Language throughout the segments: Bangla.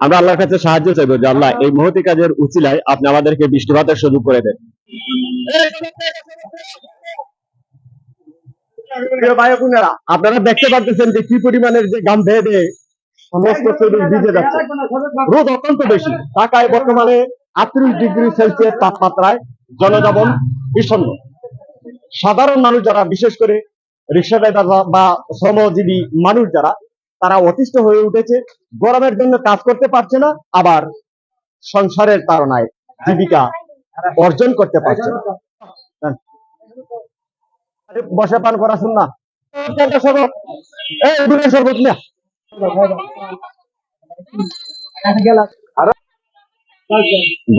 আমরা আল্লাহর কাছে সাহায্য চাইব যে আল্লাহ এই মহতি কাজের উচিলায় আপনি আমাদেরকে বৃষ্টিপাতের সুযোগ করে দেন। ভাই আপনারা দেখতে পাচ্ছেন যে কি পরিমাণের যে গাম ভেয়ে সমস্ত শরীর ভিজে যাচ্ছে। রোদ অত্যন্ত বেশি। ঢাকায় বর্তমানে আটত্রিশ ডিগ্রি সেলসিয়াস তাপমাত্রায় জনজীবন বিষণ্ণ। সাধারণ মানুষ যারা, বিশেষ করে রিক্সা ড্রাইভার বা শ্রমজীবী মানুষ যারা, তারা অতিষ্ঠ হয়ে উঠেছে, গরমের জন্য কাজ করতে পারছে না, আবার সংসারের তাড়নায় জীবিকা অর্জন করতে পারছে না। হ্যাঁ। বসে পান করা শুন না। শরবত না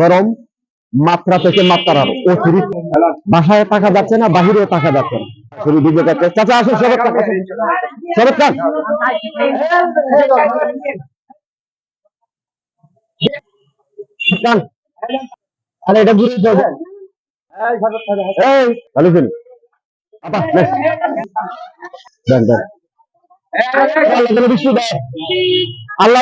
গরম, মাত্রা থেকে মাত্রার অতিরিক্ত বাসায় থাকা যাচ্ছে না, বাহিরেও থাকা যাচ্ছে না। চাচা আসুন খান আরে এটা ভালো আল্লাহ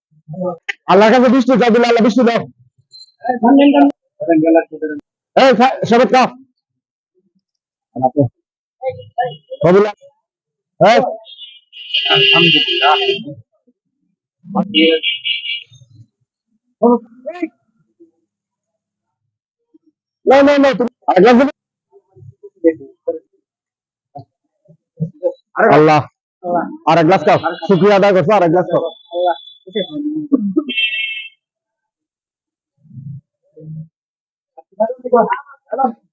আল্লাহর কাছে চাই দিলে আল্লাহ বৃষ্টি দাও? আল্লাহ, আর এক গ্লাস খাও শুক্রিয়া আদায় করছ, আর এক গ্লাস খাও Gracias.